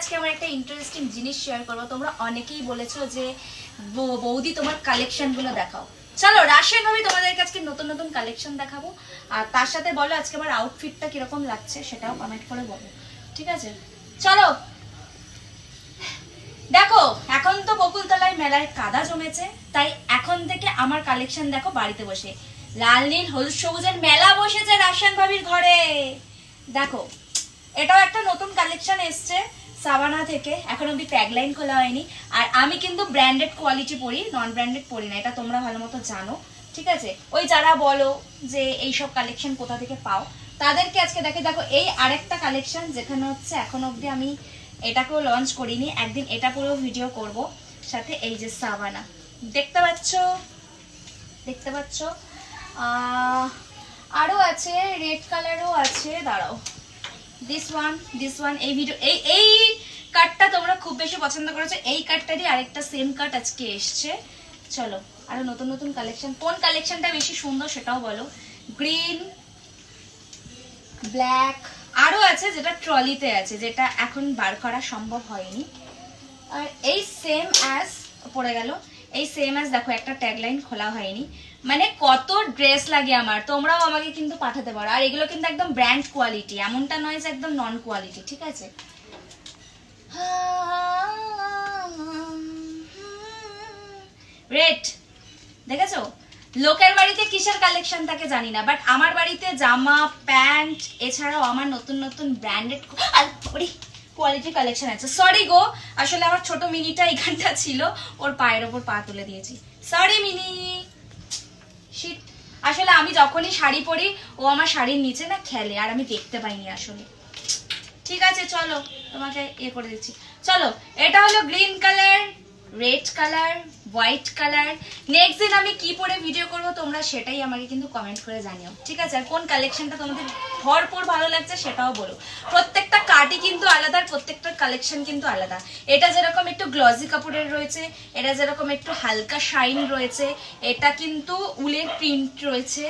আজকে আমার একটা ইন্টারেস্টিং জিনিস শেয়ার করব। তোমরা অনেকেই বলেছ যে বৌদি তোমার কালেকশনগুলো দেখাও। চলো রাশিয়ান ভাবে তোমাদেরকে আজকে নতুন নতুন কালেকশন দেখাবো। আর তার সাথে বলো আজকে আমার আউটফিটটা কীরকম লাগছে, সেটাও কমেন্ট করে বলো। ঠিক আছে? চলো। দেখো, এখন তো বকুলতলায় মেলায় কাদা জমেছে, তাই এখন থেকে আমার কালেকশন দেখো বাড়িতে বসে। লাল, নীল, হলুদ, সবুজের মেলা বসেছে রাশিয়ান ভাবির ঘরে। দেখো, এটাও একটা নতুন কালেকশন এসছে। সাবানা থেকে এখন অব্দি ট্যাগলাইন খোলা হয়নি। আর আমি কিন্তু ব্র্যান্ডেড কোয়ালিটি পরি নন ব্র্যান্ডেড পরি না, এটা তোমরা ভালো মতো জানো। ঠিক আছে? ওই যারা বলো যে এই সব কালেকশন কোথা থেকে পাও, তাদেরকে আজকে দেখে দেখো, এই আরেকটা কালেকশন যেখানে হচ্ছে এখন অবধি আমি এটাকেও লঞ্চ করিনি, একদিন এটা পুরো ভিডিও করব, সাথে এই যে সাবানা। দেখতে পাচ্ছ? দেখতে পাচ্ছ? আরও আছে রেড কালারও আছে, দাঁড়াও। দিস ওয়ান দিস ওয়ান এই ভিডিও এই এই কার্ডটা তোমরা খুব বেশি পছন্দ করেছ। এই কার্ডটারই আরেকটা সেম কার্ড আজকে এসছে। চলো, আরও নতুন নতুন কালেকশন কোন কালেকশনটা বেশি সুন্দর সেটাও বলো। গ্রিন ব্ল্যাক আরও আছে যেটা ট্রলিতে আছে, যেটা এখন বার করা সম্ভব হয়নি। আর এই সেম অ্যাজ পড়ে গেল। এই সেম অ্যাজ দেখো, একটা ট্যাগলাইন খোলা হয়নি। মানে কত ড্রেস লাগে আমার, তোমরাও আমাকে কিন্তু পাঠাতে পারো। আর এগুলো কিন্তু একদম ব্র্যান্ড কোয়ালিটি এমনটা নয় যে একদম নন কোয়ালিটি ঠিক আছে? রেড দেখেছ? লোকের বাড়িতে কিসের কালেকশন থাকে জানি না বাট আমার বাড়িতে জামা প্যান্ট এছাড়াও আমার নতুন নতুন ব্র্যান্ডেড কোয়ালিটি কালেকশন আছে। সরি গো, আসলে আমার ছোট মিনিটা এখানটা ছিল, ওর পায়ের ওপর পা তুলে দিয়েছি। Sorry mini. শিট আসলে আমি যখনই শাড়ি পরি, ও আমার শাড়ির নিচে না খেলে, আর আমি দেখতে পাইনি আসলে। ঠিক আছে, চলো, তোমাকে ইয়ে করে দিচ্ছি। চলো, এটা হলো green colour red colour white colour next দিন আমি কি পরে ভিডিও করব তোমরা সেটাই আমাকে কিন্তু কমেন্ট করে জানিও। ঠিক আছে, আর কোন কালেকশনটা তোমাদের ভরপুর ভালো লাগছে সেটাও বলো। প্রত্যেকটা কার্ডই কিন্তু আলাদা আর প্রত্যেকটা কালেকশন কিন্তু আলাদা। এটা যেরকম একটু গ্লজি কাপড়ের রয়েছে, এটা যেরকম একটু হালকা শাইন রয়েছে, এটা কিন্তু উলের প্রিন্ট রয়েছে।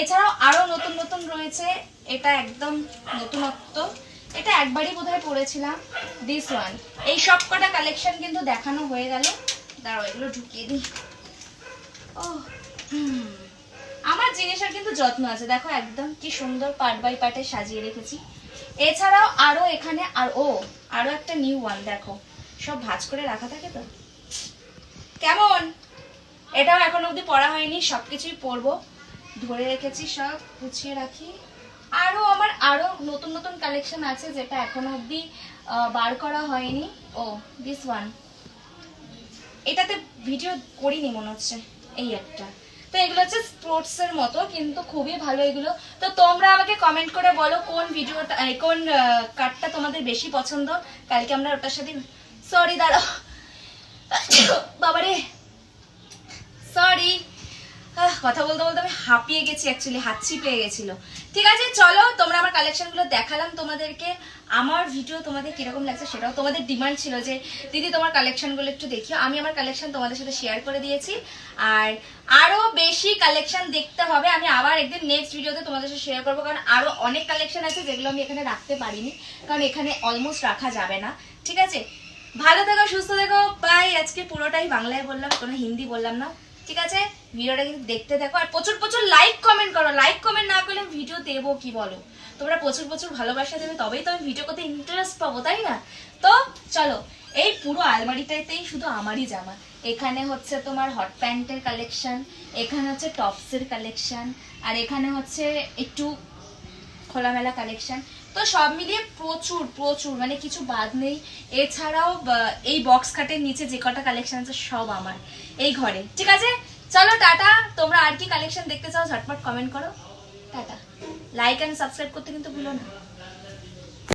এছাড়াও আরও নতুন নতুন রয়েছে, এটা একদম নতুনত্ব। এটা একবারই বোধহয় পড়েছিলাম দিস ওয়ান এই সব কটা কালেকশন কিন্তু দেখানো হয়ে গেল। দাঁড়াও, এগুলো ঢুকিয়ে দিই। ও হুম। আমার জিনিসের কিন্তু যত্ন আছে। দেখো, একদম কি সুন্দর পার্ট বাই পার্টে সাজিয়ে রেখেছি। এছাড়াও আরও এখানে আর ও, আরও একটা নিউ ওয়ান দেখো। সব ভাঁজ করে রাখা থাকে তো? কেমন? এটাও এখন অবধি পড়া হয়নি, সবকিছুই পরবো ধরে রেখেছি সব, গুছিয়ে রাখি। আরও আমার আরও নতুন নতুন কালেকশন আছে যেটা এখনও অবধি বার করা হয়নি। ও দিস ওয়ান এটাতে ভিডিও করিনি মনে হচ্ছে, এই একটা। তো এগুলো হচ্ছে স্পোর্টস এর মতো, কিন্তু খুবই ভালো এগুলো। তো তোমরা আমাকে কমেন্ট করে বলো কোন ভিডিওটা কোন কার্ডটা তোমাদের বেশি পছন্দ। কালকে আমরা ওটার সাথে সরি দাঁড়াও। বাবারে। সরি কথা বলতে বলতে আমি হাঁপিয়ে গেছি অ্যাকচুয়ালি হাঁচি পেয়ে গেছিল। ঠিক আছে, চলো, তোমরা আমার কালেকশনগুলো দেখালাম তোমাদেরকে। আমার ভিডিও তোমাদের কীরকম লাগছে সেটাও তোমাদের ডিমান্ড ছিল যে, দিদি, তোমার কালেকশনগুলো একটু দেখিও। আমি আমার কালেকশন তোমাদের সাথে শেয়ার করে দিয়েছি। আর আরও বেশি কালেকশন দেখতে হবে। আমি আবার একদিন নেক্সট ভিডিওতে তোমাদের সাথে শেয়ার করব, কারণ আরও অনেক কালেকশন আছে যেগুলো আমি এখানে রাখতে পারিনি, কারণ এখানে অলমোস্ট রাখা যাবে না। ঠিক আছে? ভালো থেকো, সুস্থ থেকো। বাই আজকে পুরোটাই বাংলায় বললাম, কোনো হিন্দি বললাম না। ঠিক আছে? ভিডিওটা কিন্তু দেখতে থাকো। আর প্রচুর প্রচুর লাইক কমেন্ট করো। লাইক কমেন্ট না করলে ভিডিও দেবো কি বলো? তোমরা প্রচুর প্রচুর ভালোবাসা দেবে, তবেই তো আমি ভিডিও করতে ইন্টারেস্ট পাবো, তাই না? তো চলো, এই পুরো আলমারিটাতেই শুধু আমারই জামা। এখানে হচ্ছে তোমার হট প্যান্টের কালেকশন এখানে হচ্ছে টপসের কালেকশন আর এখানে হচ্ছে একটু খোলামেলা কালেকশন তো সব মিলিয়ে প্রচুর প্রচুর মানে কিছু বাদ নেই। এছাড়াও এই বক্স খাটের নিচে যে কটা কালেকশন আছে সব আমার, এই ঘরে। ঠিক আছে? চলো টাটা। তোমরা আর কি কালেকশন দেখতে চাও, ঝটপট কমেন্ট করো। টাটা। লাইক অ্যান্ড সাবস্ক্রাইব করতে কিন্তু ভুলো না।